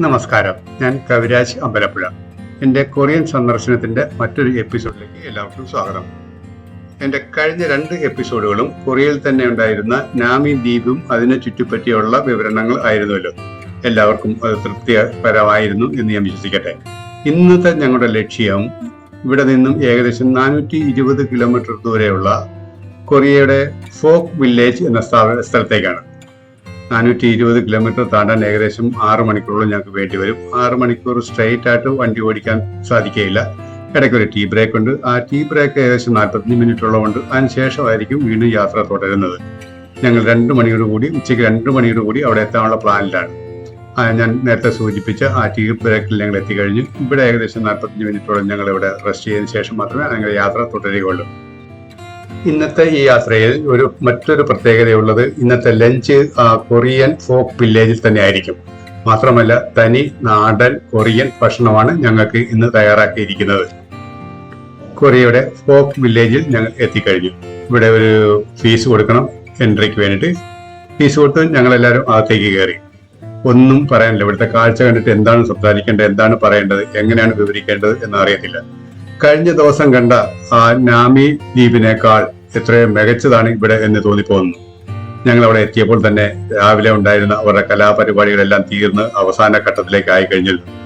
നമസ്കാരം. ഞാൻ കവിരാജ് അമ്പലപ്പുഴ. എന്റെ കൊറിയൻ സന്ദർശനത്തിന്റെ മറ്റൊരു എപ്പിസോഡിലേക്ക് എല്ലാവർക്കും സ്വാഗതം. എന്റെ കഴിഞ്ഞ രണ്ട് എപ്പിസോഡുകളും കൊറിയയിൽ തന്നെ ഉണ്ടായിരുന്ന നാമി ദ്വീപും അതിനെ ചുറ്റിപ്പറ്റിയുള്ള വിവരണങ്ങൾ ആയിരുന്നുവല്ലോ എല്ലാവർക്കും അത് തൃപ്തികരമായിരുന്നു എന്ന് ഞാൻ വിശ്വസിക്കട്ടെ. ഇന്നത്തെ ഞങ്ങളുടെ ലക്ഷ്യം ഇവിടെ നിന്നും ഏകദേശം നാനൂറ്റി ഇരുപത് കിലോമീറ്റർ ദൂരെയുള്ള കൊറിയയുടെ ഫോക്ക് വില്ലേജ് എന്ന സ്ഥലത്തേക്കാണ്. നാനൂറ്റി ഇരുപത് കിലോമീറ്റർ താണ്ടാൻ ഏകദേശം ആറ് മണിക്കൂറോളം ഞങ്ങൾക്ക് വേണ്ടി വരും. ആറ് മണിക്കൂർ സ്ട്രെയിറ്റ് ആയിട്ട് വണ്ടി ഓടിക്കാൻ സാധിക്കുകയില്ല. ഇടയ്ക്ക് ഒരു ടീ ബ്രേക്ക് ഉണ്ട്. ആ ടീ ബ്രേക്ക് ഏകദേശം നാൽപ്പത്തഞ്ച് ഉള്ളതുകൊണ്ട് അതിന് ശേഷമായിരിക്കും വീണ്ടും യാത്ര തുടരുന്നത്. ഞങ്ങൾ രണ്ട് മണിയോട് കൂടി ഉച്ചയ്ക്ക് രണ്ട് മണിയോട് കൂടി അവിടെ എത്താനുള്ള പ്ലാനിലാണ്. ഞാൻ നേരത്തെ സൂചിപ്പിച്ച ആ ടീ ബ്രേക്കിൽ ഞങ്ങൾ എത്തിക്കഴിഞ്ഞു ഇവിടെ ഏകദേശം നാൽപ്പത്തഞ്ച് മിനിറ്റോളം ഞങ്ങൾ ഇവിടെ റെസ്റ്റ് ചെയ്തതിനു ശേഷം മാത്രമേ ഞങ്ങളുടെ യാത്ര തുടരുകയുള്ളൂ. ഇന്നത്തെ ഈ യാത്രയിൽ ഒരു മറ്റൊരു പ്രത്യേകതയുള്ളത് ഇന്നത്തെ ലഞ്ച് കൊറിയൻ ഫോക്ക് വില്ലേജിൽ തന്നെ ആയിരിക്കും. മാത്രമല്ല തനി നാടൻ കൊറിയൻ ഭക്ഷണമാണ് ഞങ്ങൾക്ക് ഇന്ന് തയ്യാറാക്കിയിരിക്കുന്നത്. കൊറിയയുടെ ഫോക്ക് വില്ലേജിൽ ഞങ്ങൾ എത്തിക്കഴിഞ്ഞു. ഇവിടെ ഒരു ഫീസ് കൊടുക്കണം എൻട്രിക്ക് വേണ്ടിയിട്ട്. ഫീസ് കൊടുത്ത് ഞങ്ങൾ എല്ലാവരും അകത്തേക്ക് കയറി. ഒന്നും പറയാനില്ല. ഇവിടുത്തെ കാഴ്ച കണ്ടിട്ട് എന്താണ് സംസാരിക്കേണ്ടത് എന്താണ് പറയേണ്ടത് എങ്ങനെയാണ് വിവരിക്കേണ്ടത് എന്ന് അറിയത്തില്ല കഴിഞ്ഞ ദിവസം കണ്ട ആ നാമി ദ്വീപിനേക്കാൾ എത്രയോ മികച്ചതാണ് ഇവിടെ എന്ന് തോന്നിപ്പോകുന്നു. ഞങ്ങൾ അവിടെ എത്തിയപ്പോൾ തന്നെ രാവിലെ ഉണ്ടായിരുന്ന അവരുടെ കലാപരിപാടികളെല്ലാം തീർന്ന് അവസാന ഘട്ടത്തിലേക്ക് ആയി കഴിഞ്ഞിരുന്നു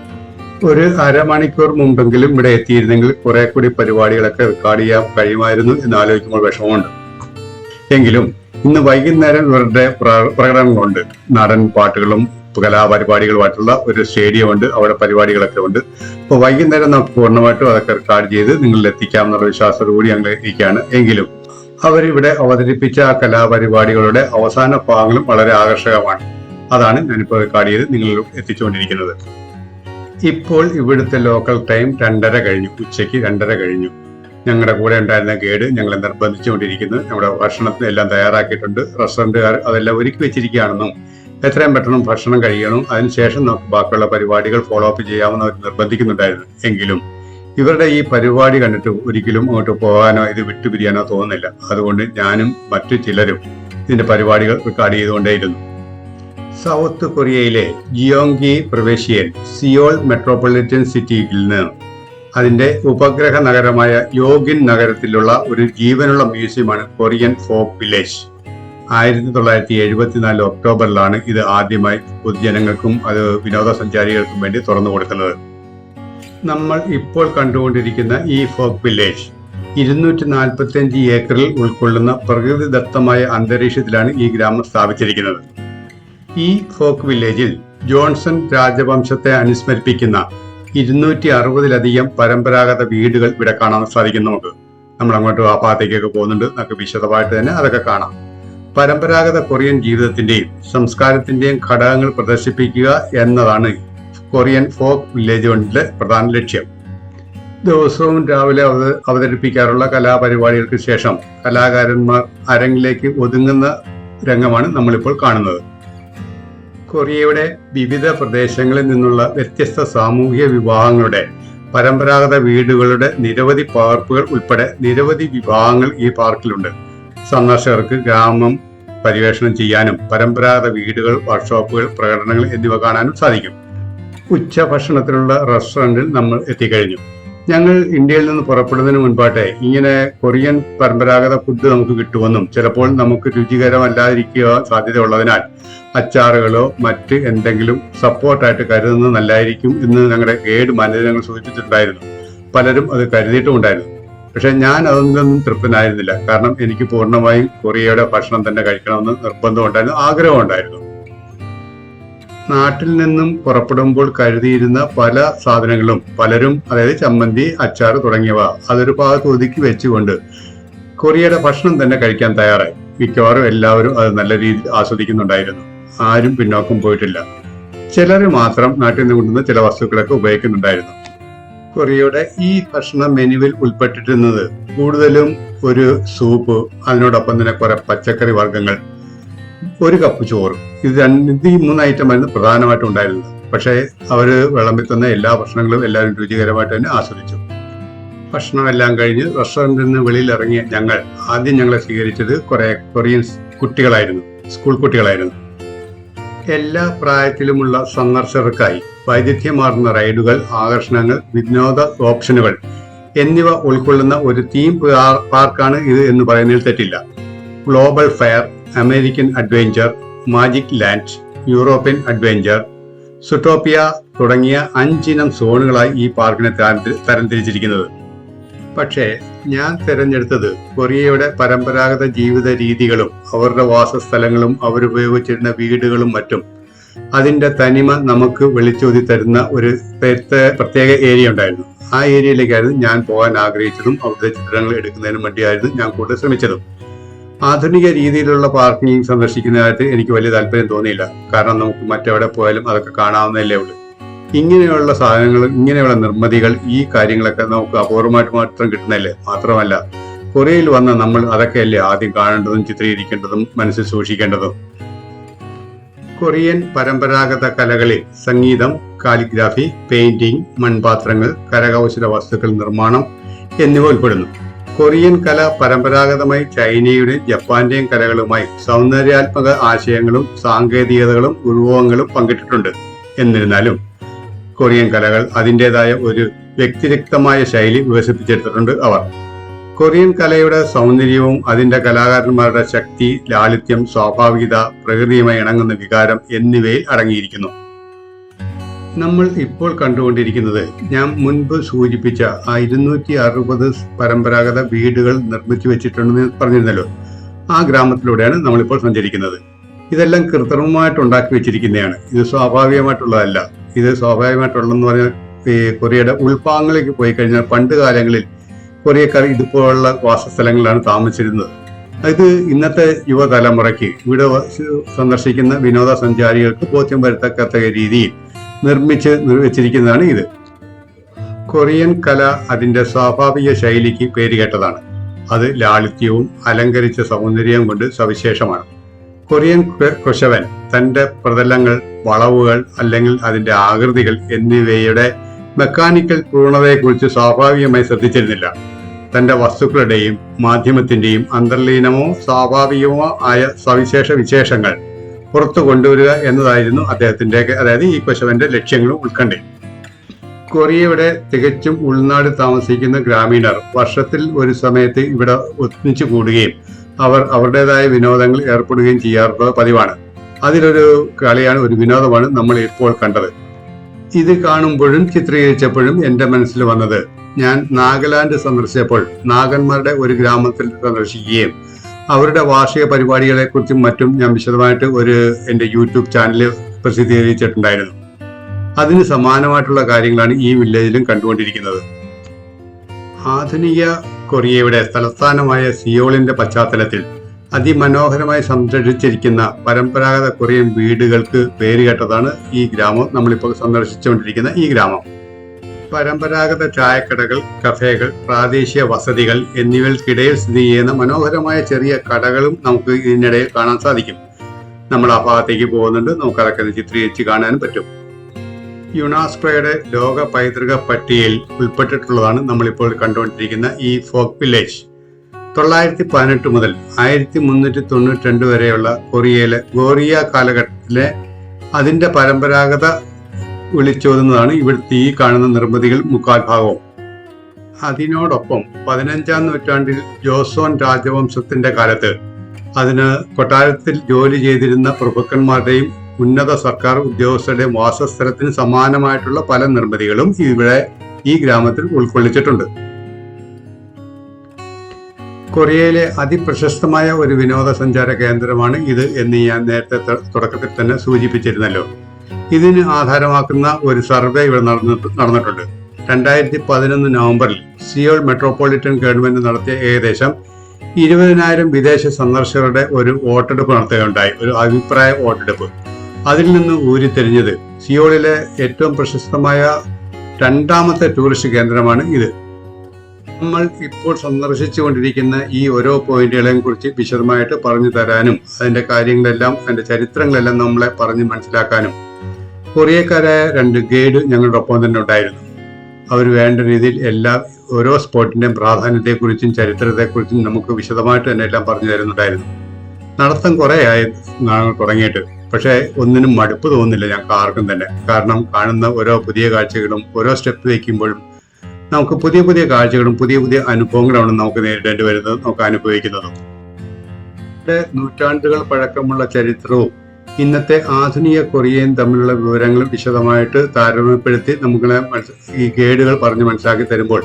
ഒരു അരമണിക്കൂർ മുമ്പെങ്കിലും ഇവിടെ എത്തിയിരുന്നെങ്കിൽ കുറെ കൂടി പരിപാടികളൊക്കെ റെക്കോർഡ് ചെയ്യാൻ കഴിയുമായിരുന്നു എന്ന് ആലോചിക്കുമ്പോൾ വിഷമമുണ്ട്. എങ്കിലും ഇന്ന് വൈകുന്നേരം ഇവരുടെ പ്ര- പ്രകടനങ്ങളുണ്ട്. നാടൻ പാട്ടുകളും കലാപരിപാടികളുമായിട്ടുള്ള ഒരു സ്റ്റേഡിയം ഉണ്ട് അവിടെ പരിപാടികളൊക്കെ ഉണ്ട്. അപ്പോൾ വൈകുന്നേരം നമുക്ക് പൂർണമായിട്ടും അതൊക്കെ റെക്കോർഡ് ചെയ്ത് നിങ്ങളിൽ എത്തിക്കാം എന്നുള്ള വിശ്വാസത്തോടുകൂടി ഞങ്ങൾ ഇരിക്കുകയാണ്. എങ്കിലും അവരിവിടെ അവതരിപ്പിച്ച ആ കലാപരിപാടികളുടെ അവസാന ഭാഗങ്ങളും വളരെ ആകർഷകമാണ്. അതാണ് ഞാനിപ്പോൾ റെക്കോർഡ് ചെയ്ത് നിങ്ങൾ എത്തിച്ചുകൊണ്ടിരിക്കുന്നത്. ഇപ്പോൾ ഇവിടുത്തെ ലോക്കൽ ടൈം രണ്ടര കഴിഞ്ഞു. ഉച്ചയ്ക്ക് രണ്ടര കഴിഞ്ഞു. ഞങ്ങളുടെ കൂടെ ഉണ്ടായിരുന്ന ഗൈഡ് ഞങ്ങളെ നിർബന്ധിച്ചുകൊണ്ടിരിക്കുന്നു. നമ്മുടെ ഭക്ഷണത്തിന് എല്ലാം തയ്യാറാക്കിയിട്ടുണ്ട്. റെസ്റ്റോറന്റുകാർ അതെല്ലാം ഒരുക്കി വെച്ചിരിക്കുകയാണെന്നും എത്രയും പെട്ടെന്ന് ഭക്ഷണം കഴിയണം. അതിനുശേഷം നമുക്ക് ബാക്കിയുള്ള പരിപാടികൾ ഫോളോ അപ്പ് ചെയ്യാമെന്ന് അവർ നിർബന്ധിക്കുന്നുണ്ടായിരുന്നു എങ്കിലും. ഇവരുടെ ഈ പരിപാടി കണ്ടിട്ട് ഒരിക്കലും അങ്ങോട്ട് പോകാനോ ഇത് വിട്ടുപിരിയാനോ തോന്നുന്നില്ല. അതുകൊണ്ട് ഞാനും മറ്റു ചിലരും ഇതിന്റെ പരിപാടികൾ റെക്കോർഡ് ചെയ്തുകൊണ്ടേയിരുന്നു. സൗത്ത് കൊറിയയിലെ ജിയോങ്കി പ്രവേശിയൻ സിയോൾ മെട്രോപൊളിറ്റൻ സിറ്റിയിൽ നിന്ന് അതിന്റെ ഉപഗ്രഹ നഗരമായ യോഗിൻ നഗരത്തിലുള്ള ഒരു ജീവനുള്ള മ്യൂസിയമാണ് കൊറിയൻ ഫോക്ക് വില്ലേജ്. ആയിരത്തി തൊള്ളായിരത്തി എഴുപത്തിനാല് ഒക്ടോബറിലാണ് ഇത് ആദ്യമായി പൊതുജനങ്ങൾക്കും അത് വിനോദസഞ്ചാരികൾക്കും വേണ്ടി തുറന്നു കൊടുക്കുന്നത്. നമ്മൾ ഇപ്പോൾ കണ്ടുകൊണ്ടിരിക്കുന്ന ഈ ഫോക്ക് വില്ലേജ് ഇരുന്നൂറ്റി നാൽപ്പത്തി അഞ്ച് ഏക്കറിൽ ഉൾക്കൊള്ളുന്ന പ്രകൃതിദത്തമായ അന്തരീക്ഷത്തിലാണ് ഈ ഗ്രാമം സ്ഥാപിച്ചിരിക്കുന്നത്. ഈ ഫോക്ക് വില്ലേജിൽ ജോൺസൺ രാജവംശത്തെ അനുസ്മരിപ്പിക്കുന്ന ഇരുന്നൂറ്റി അറുപതിലധികം പരമ്പരാഗത വീടുകൾ ഇവിടെ കാണാൻ സാധിക്കുന്നുണ്ട് നമ്മൾ അങ്ങോട്ട് ആ ഭാഗത്തേക്കൊക്കെ പോകുന്നുണ്ട്. നമുക്ക് വിശദമായിട്ട് തന്നെ അതൊക്കെ കാണാം. പരമ്പരാഗത കൊറിയൻ ജീവിതത്തിന്റെയും സംസ്കാരത്തിന്റെയും ഘടകങ്ങൾ പ്രദർശിപ്പിക്കുക എന്നതാണ് കൊറിയൻ ഫോക്ക് വില്ലേജ് കൊണ്ടിലെ പ്രധാന ലക്ഷ്യം. ദിവസവും രാവിലെ അവ അവതരിപ്പിക്കാറുള്ള കലാപരിപാടികൾക്ക് ശേഷം കലാകാരന്മാർ അരങ്ങിലേക്ക് ഒതുങ്ങുന്ന രംഗമാണ് നമ്മളിപ്പോൾ കാണുന്നത്. കൊറിയയുടെ വിവിധ പ്രദേശങ്ങളിൽ നിന്നുള്ള വ്യത്യസ്ത സാമൂഹിക വിഭാഗങ്ങളുടെ പരമ്പരാഗത വീടുകളുടെ നിരവധി പകർപ്പുകൾ ഉൾപ്പെടെ നിരവധി വിഭാഗങ്ങൾ ഈ പാർക്കിലുണ്ട്. സന്ദർശകർക്ക് ഗ്രാമം പര്യവേഷണം ചെയ്യാനും പരമ്പരാഗത വീടുകൾ വർക്ക്ഷോപ്പുകൾ പ്രകടനങ്ങൾ എന്നിവ കാണാനും സാധിക്കും. ഉച്ച ഉച്ചഭക്ഷണത്തിനുള്ള റെസ്റ്റോറന്റിൽ നമ്മൾ എത്തിക്കഴിഞ്ഞു. ഞങ്ങൾ ഇന്ത്യയിൽ നിന്ന് പുറപ്പെടുന്നതിന് മുൻപാട്ടെ ഇങ്ങനെ കൊറിയൻ പരമ്പരാഗത ഫുഡ് നമുക്ക് കിട്ടുമെന്നും ചിലപ്പോൾ നമുക്ക് രുചികരമല്ലാതിരിക്കുക സാധ്യതയുള്ളതിനാൽ അച്ചാറുകളോ മറ്റ് എന്തെങ്കിലും സപ്പോർട്ടായിട്ട് കരുതുന്നത് നല്ലതായിരിക്കും എന്ന് ഞങ്ങളുടെ ഗൈഡ് മാനേജർ ഞങ്ങൾ സൂചിപ്പിച്ചിട്ടുണ്ടായിരുന്നു. പലരും അത് കരുതിയിട്ടുമുണ്ടായിരുന്നു. പക്ഷെ ഞാൻ അതൊന്നും തൃപ്തനായിരുന്നില്ല. കാരണം എനിക്ക് പൂർണമായും കൊറിയയുടെ ഭക്ഷണം തന്നെ കഴിക്കണമെന്ന് നിർബന്ധമുണ്ടായിരുന്നു ആഗ്രഹമുണ്ടായിരുന്നു നാട്ടിൽ നിന്നും പുറപ്പെടുമ്പോൾ കരുതിയിരുന്ന പല സാധനങ്ങളും പലരും അതായത് ചമ്മന്തി അച്ചാർ തുടങ്ങിയവ അതൊരു ഭാഗത്ത് ഒതുക്കി വെച്ചുകൊണ്ട് കൊറിയയുടെ ഭക്ഷണം തന്നെ കഴിക്കാൻ തയ്യാറായി. മിക്കവാറും എല്ലാവരും അത് നല്ല രീതിയിൽ ആസ്വദിക്കുന്നുണ്ടായിരുന്നു. ആരും പിന്നോക്കം പോയിട്ടില്ല. ചിലർ മാത്രം നാട്ടിൽ നിന്ന് കൊണ്ടുവന്ന ചില വസ്തുക്കളൊക്കെ ഉപയോഗിക്കുന്നുണ്ടായിരുന്നു. കൊറിയയുടെ ഈ ഭക്ഷണ മെനുവിൽ ഉൾപ്പെട്ടിരുന്നത് കൂടുതലും ഒരു സൂപ്പ് അതിനോടൊപ്പം തന്നെ കുറെ പച്ചക്കറി വർഗങ്ങൾ ഒരു കപ്പ് ചോറ്. ഇത് രണ്ട് ഈ മൂന്ന് ഐറ്റമായിരുന്നു പ്രധാനമായിട്ടും ഉണ്ടായിരുന്നത്. പക്ഷേ അവർ വിളമ്പിത്തുന്ന തന്ന എല്ലാ ഭക്ഷണങ്ങളും എല്ലാവരും രുചികരമായിട്ട് തന്നെ ആസ്വദിച്ചു. ഭക്ഷണമെല്ലാം കഴിഞ്ഞ് റെസ്റ്റോറന്റിൽ നിന്ന് വെളിയിൽ ഇറങ്ങിയ ഞങ്ങൾ ആദ്യം ഞങ്ങളെ സ്വീകരിച്ചത് കുറെ കൊറിയൻ കുട്ടികളായിരുന്നു സ്കൂൾ കുട്ടികളായിരുന്നു. എല്ലാ പ്രായത്തിലുമുള്ള സന്ദർശകർക്കായി വൈവിധ്യമാർന്ന റൈഡുകൾ ആകർഷണങ്ങൾ വിനോദ ഓപ്ഷനുകൾ എന്നിവ ഉൾക്കൊള്ളുന്ന ഒരു തീം പാർക്കാണ് ഇത് എന്ന് പറയുന്നതിൽ തെറ്റില്ല. Global Fair American Adventure Magic Land European Adventure Zootopia തുടങ്ങിയ അഞ്ചിനം സോണുകളായി ഈ പാർക്കിനെ തരം- തരംതിരിച്ചിരിക്കുന്നത്. പക്ഷേ ഞാൻ തിരഞ്ഞെടുത്തത് കൊറിയയുടെ പരമ്പരാഗത ജീവിത രീതികളും അവരുടെ വാസസ്ഥലങ്ങളും അവരുപയോഗിച്ചിരുന്ന വീടുകളും മറ്റും. അതിന്റെ തനിമ നമുക്ക് വെളിച്ചോതി തരുന്ന ഒരു പ്രത്യേക ഏരിയ ഉണ്ടായിരുന്നു. ആ ഏരിയയിലേക്കായിരുന്നു ഞാൻ പോകാൻ ആഗ്രഹിച്ചതും അവിടുത്തെ ചിത്രങ്ങൾ എടുക്കുന്നതിനും വേണ്ടിയായിരുന്നു ഞാൻ കൂടുതൽ ശ്രമിച്ചതും. ആധുനിക രീതിയിലുള്ള പാർക്കിംഗ് സന്ദർശിക്കുന്നതായിട്ട് എനിക്ക് വലിയ താല്പര്യം തോന്നിയില്ല. കാരണം നമുക്ക് മറ്റെവിടെ പോയാലും അതൊക്കെ കാണാവുന്നതല്ലേ ഉള്ളൂ. ഇങ്ങനെയുള്ള സാധനങ്ങൾ ഇങ്ങനെയുള്ള നിർമ്മിതികൾ ഈ കാര്യങ്ങളൊക്കെ നമുക്ക് അപൂർവമായിട്ട് മാത്രം കിട്ടുന്നല്ലേ മാത്രമല്ല കൊറിയയിൽ വന്ന നമ്മൾ അതൊക്കെയല്ലേ ആദ്യം കാണേണ്ടതും ചിത്രീകരിക്കേണ്ടതും മനസ്സിൽ സൂക്ഷിക്കേണ്ടതും? കൊറിയൻ പരമ്പരാഗത കലകളിൽ സംഗീതം കാലിഗ്രാഫി പെയിന്റിംഗ് മൺപാത്രങ്ങൾ കരകൗശല വസ്തുക്കൾ നിർമ്മാണം എന്നിവ ഉൾപ്പെടുന്നു. കൊറിയൻ കല പരമ്പരാഗതമായി ചൈനയുടെയും ജപ്പാന്റെയും കലകളുമായി സൗന്ദര്യാത്മക ആശയങ്ങളും സാങ്കേതികതകളും ഉത്ഭവങ്ങളും പങ്കിട്ടിട്ടുണ്ട്. എന്നിരുന്നാലും കൊറിയൻ കലകൾ അതിന്റെതായ ഒരു വ്യക്തിരക്തമായ ശൈലി വികസിപ്പിച്ചെടുത്തിട്ടുണ്ട് അവർ. കൊറിയൻ കലയുടെ സൗന്ദര്യവും അതിന്റെ കലാകാരന്മാരുടെ ശക്തി ലാളിത്യം സ്വാഭാവികത പ്രകൃതിയുമായി ഇണങ്ങുന്ന വികാരം എന്നിവയിൽ അടങ്ങിയിരിക്കുന്നു. നമ്മൾ ഇപ്പോൾ കണ്ടുകൊണ്ടിരിക്കുന്നത് ഞാൻ മുൻപ് സൂചിപ്പിച്ച ആ ഇരുന്നൂറ്റി അറുപത് പരമ്പരാഗത വീടുകൾ നിർമ്മിച്ചു വെച്ചിട്ടുണ്ടെന്ന് പറഞ്ഞിരുന്നല്ലോ. ആ ഗ്രാമത്തിലൂടെയാണ് നമ്മളിപ്പോൾ സഞ്ചരിക്കുന്നത്. ഇതെല്ലാം കൃത്രിമമായിട്ട് ഉണ്ടാക്കി വെച്ചിരിക്കുന്നതാണ്. ഇത് സ്വാഭാവികമായിട്ടുള്ളതല്ല. ഇത് സ്വാഭാവികമായിട്ടുള്ളതെന്ന് പറഞ്ഞാൽ ഈ കൊറിയയുടെ ഉൾഭാഗങ്ങളിലേക്ക് പോയി കഴിഞ്ഞാൽ പണ്ട് കാലങ്ങളിൽ കൊറിയക്കാർ ഇതുപോലുള്ള വാസസ്ഥലങ്ങളിലാണ് താമസിച്ചിരുന്നത്. ഇത് ഇന്നത്തെ യുവതലമുറയ്ക്ക് ഇവിടെ സന്ദർശിക്കുന്ന വിനോദസഞ്ചാരികൾക്ക് ബോധ്യം വരുത്തക്കത്ത രീതിയിൽ നിർമ്മിച്ച് വെച്ചിരിക്കുന്നതാണ് ഇത്. കൊറിയൻ കല അതിന്റെ സ്വാഭാവിക ശൈലിക്ക് പേരുകേട്ടതാണ്. അത് ലാളിത്യവും അലങ്കരിച്ച സൗന്ദര്യവും കൊണ്ട് സവിശേഷമാണ്. കൊറിയൻ കൊശവൻ തന്റെ പ്രതലങ്ങൾ വളവുകൾ അല്ലെങ്കിൽ അതിന്റെ ആകൃതികൾ എന്നിവയുടെ മെക്കാനിക്കൽ പൂർണതയെക്കുറിച്ച് സ്വാഭാവികമായി ശ്രദ്ധിച്ചിരുന്നില്ല. തന്റെ വസ്തുക്കളുടെയും മാധ്യമത്തിന്റെയും അന്തർലീനമോ സ്വാഭാവികമോ ആയ സവിശേഷ വിശേഷങ്ങൾ പുറത്തു കൊണ്ടുവരിക എന്നതായിരുന്നു അദ്ദേഹത്തിന്റെ അതായത് ഈ കുശവന്റെ ലക്ഷ്യങ്ങളും ഉൾക്കണ്ടി കൊറിയയുടെ തികച്ചും ഉൾനാട് താമസിക്കുന്ന ഗ്രാമീണർ വർഷത്തിൽ ഒരു സമയത്ത് ഇവിടെ ഒന്നിച്ചു കൂടുകയും അവർ അവരുടേതായ വിനോദങ്ങൾ ഏർപ്പെടുകയും ചെയ്യാറുള്ളത് പതിവാണ്. അതിലൊരു കളിയാണ് ഒരു വിനോദമാണ് നമ്മൾ ഇപ്പോൾ കണ്ടത്. ഇത് കാണുമ്പോഴും ചിത്രീകരിച്ചപ്പോഴും എന്റെ മനസ്സിൽ വന്നത് ഞാൻ നാഗാലാൻഡ് സന്ദർശിച്ചപ്പോൾ നാഗന്മാരുടെ ഒരു ഗ്രാമത്തിൽ സന്ദർശിക്കുകയും അവരുടെ വാർഷിക പരിപാടികളെ കുറിച്ചും മറ്റും ഞാൻ വിശദമായിട്ട് ഒരു എന്റെ യൂട്യൂബ് ചാനലിൽ പ്രസിദ്ധീകരിച്ചിട്ടുണ്ടായിരുന്നു. അതിന് സമാനമായിട്ടുള്ള കാര്യങ്ങളാണ് ഈ വില്ലേജിലും കണ്ടുകൊണ്ടിരിക്കുന്നത്. ആധുനിക കൊറിയയുടെ തലസ്ഥാനമായ സിയോളിന്റെ പശ്ചാത്തലത്തിൽ അതിമനോഹരമായി സംരക്ഷിച്ചിരിക്കുന്ന പരമ്പരാഗത കൊറിയൻ വീടുകൾക്ക് പേരുകേട്ടതാണ് ഈ ഗ്രാമം. നമ്മളിപ്പോൾ സന്ദർശിച്ചുകൊണ്ടിരിക്കുന്ന ഈ ഗ്രാമം. പരമ്പരാഗത ചായക്കടകൾ കഫേകൾ പ്രാദേശിക വസതികൾ എന്നിവയ്ക്കിടയിൽ സ്ഥിതി ചെയ്യുന്ന മനോഹരമായ ചെറിയ കടകളും നമുക്ക് ഇതിനിടയിൽ കാണാൻ സാധിക്കും. നമ്മൾ ആ ഭാഗത്തേക്ക് പോകുന്നുണ്ട്. നമുക്ക് അതൊക്കെ ചിത്രീകരിച്ച് കാണാനും പറ്റും. യുണാസ്കോയുടെ ലോക പൈതൃക പട്ടികയിൽ ഉൾപ്പെട്ടിട്ടുള്ളതാണ് നമ്മളിപ്പോൾ കണ്ടുകൊണ്ടിരിക്കുന്ന ഈ ഫോക്ക് വില്ലേജ്. തൊള്ളായിരത്തി പതിനെട്ട് മുതൽ ആയിരത്തി മുന്നൂറ്റി തൊണ്ണൂറ്റി രണ്ട് വരെയുള്ള കൊറിയയിലെ ഗോറിയ കാലഘട്ടത്തിലെ അതിന്റെ പരമ്പരാഗത വിളിച്ചോതുന്നതാണ് ഇവിടുത്തെ ഈ കാണുന്ന നിർമ്മിതികൾ മുക്കാൽ ഭാഗവും. അതിനോടൊപ്പം പതിനഞ്ചാം നൂറ്റാണ്ടിൽ ജോസോൺ രാജവംശത്തിന്റെ കാലത്ത് അതിന് കൊട്ടാരത്തിൽ ജോലി ചെയ്തിരുന്ന പ്രഭുക്കന്മാരുടെയും ഉന്നത സർക്കാർ ഉദ്യോഗസ്ഥരുടെ വാസസ്ഥലത്തിന് സമാനമായിട്ടുള്ള പല നിർമ്മിതികളും ഇവിടെ ഈ ഗ്രാമത്തിൽ ഉൾക്കൊള്ളിച്ചിട്ടുണ്ട്. കൊറിയയിലെ അതിപ്രശസ്തമായ ഒരു വിനോദസഞ്ചാര കേന്ദ്രമാണ് ഇത് എന്ന് ഞാൻ നേരത്തെ തുടക്കത്തിൽ തന്നെ സൂചിപ്പിച്ചിരുന്നല്ലോ. ഇതിന് ആധാരമാക്കുന്ന ഒരു സർവേ ഇവിടെ നടന്നിട്ട് നടന്നിട്ടുണ്ട്. രണ്ടായിരത്തി പതിനൊന്ന് നവംബറിൽ സിയോൾ മെട്രോപൊളിറ്റൻ ഗവൺമെന്റ് നടത്തിയ ഏകദേശം ഇരുപതിനായിരം വിദേശ സന്ദർശകരുടെ ഒരു വോട്ടെടുപ്പ് നടത്തുകയുണ്ടായി. ഒരു അഭിപ്രായ വോട്ടെടുപ്പ്. അതിൽ നിന്ന് ഊരിത്തെരിഞ്ഞത് സിയോളിലെ ഏറ്റവും പ്രശസ്തമായ രണ്ടാമത്തെ ടൂറിസ്റ്റ് കേന്ദ്രമാണ് ഇത്. നമ്മൾ ഇപ്പോൾ സന്ദർശിച്ചുകൊണ്ടിരിക്കുന്ന ഈ ഓരോ പോയിന്റുകളെയും കുറിച്ച് വിശദമായിട്ട് പറഞ്ഞു തരാനും അതിന്റെ കാര്യങ്ങളെല്ലാം അതിന്റെ ചരിത്രങ്ങളെല്ലാം നമ്മളെ പറഞ്ഞ് മനസ്സിലാക്കാനും. കൊറിയക്കാരായ രണ്ട് ഗൈഡ് ഞങ്ങളുടെ ഒപ്പം തന്നെ ഉണ്ടായിരുന്നു. അവർ വേണ്ട രീതിയിൽ എല്ലാ ഓരോ സ്പോട്ടിന്റെയും പ്രാധാന്യത്തെക്കുറിച്ചും ചരിത്രത്തെക്കുറിച്ചും നമുക്ക് വിശദമായിട്ട് തന്നെ എല്ലാം പറഞ്ഞു തരുന്നുണ്ടായിരുന്നു. നടത്തം കുറേ ആയി തുടങ്ങിയിട്ട്. പക്ഷേ ഒന്നിനും മടുപ്പ് തോന്നുന്നില്ല ഞങ്ങൾക്ക് ആർക്കും തന്നെ. കാരണം കാണുന്ന ഓരോ പുതിയ കാഴ്ചകളും ഓരോ സ്റ്റെപ്പ് വയ്ക്കുമ്പോഴും നമുക്ക് പുതിയ പുതിയ കാഴ്ചകളും പുതിയ പുതിയ അനുഭവങ്ങളാണ് നമുക്ക് നേരിടേണ്ടി വരുന്നത് നമുക്ക് അനുഭവിക്കുന്നതും. നൂറ്റാണ്ടുകൾ പഴക്കമുള്ള ചരിത്രവും ഇന്നത്തെ ആധുനിക കൊറിയയും തമ്മിലുള്ള വിവരങ്ങളും വിശദമായിട്ട് താരതമ്യപ്പെടുത്തി നമ്മളെ ഈ ഗൈഡുകൾ പറഞ്ഞ് മനസ്സിലാക്കി തരുമ്പോൾ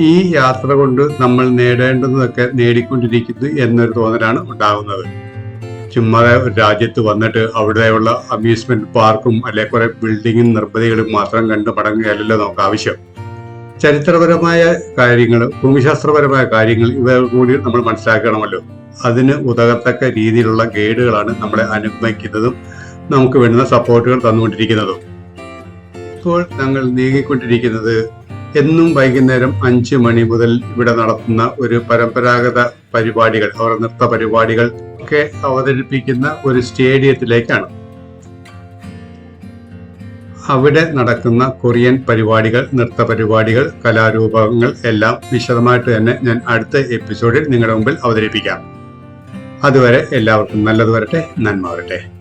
ഈ യാത്ര കൊണ്ട് നമ്മൾ നേടേണ്ടതൊക്കെ നേടിക്കൊണ്ടിരിക്കുന്നു എന്നൊരു തോന്നലാണ് ഉണ്ടാകുന്നത്. ചുമ്മാതെ ഒരു രാജ്യത്ത് വന്നിട്ട് അവിടെയുള്ള അമ്യൂസ്മെന്റ് പാർക്കും അല്ലെ കുറെ ബിൽഡിങ്ങും നിർമ്മിതികളും മാത്രം കണ്ട് മടങ്ങുകയല്ലല്ലോ നമുക്ക് ആവശ്യം. ചരിത്രപരമായ കാര്യങ്ങൾ ഭൂമിശാസ്ത്രപരമായ കാര്യങ്ങൾ ഇവ കൂടി നമ്മൾ മനസ്സിലാക്കണമല്ലോ. അതിന് ഉതകത്തക്ക രീതിയിലുള്ള ഗൈഡുകളാണ് നമ്മളെ അനുഗമിക്കുന്നതും നമുക്ക് വേണ്ടുന്ന സപ്പോർട്ടുകൾ തന്നുകൊണ്ടിരിക്കുന്നതും. ഇപ്പോൾ ഞങ്ങൾ നീങ്ങിക്കൊണ്ടിരിക്കുന്നത് എന്നും വൈകുന്നേരം അഞ്ച് മണി മുതൽ ഇവിടെ നടത്തുന്ന ഒരു പരമ്പരാഗത പരിപാടികൾ അവർ നൃത്ത പരിപാടികൾ ഒക്കെ അവതരിപ്പിക്കുന്ന ഒരു സ്റ്റേഡിയത്തിലേക്കാണ്. അവിടെ നടക്കുന്ന കൊറിയൻ പരിപാടികൾ നൃത്ത പരിപാടികൾ കലാരൂപങ്ങൾ എല്ലാം വിശദമായിട്ട് തന്നെ ഞാൻ അടുത്ത എപ്പിസോഡിൽ നിങ്ങളുടെ മുമ്പിൽ അവതരിപ്പിക്കാം. അതുവരെ എല്ലാവർക്കും നല്ലത് വരട്ടെ നന്മ വരട്ടെ.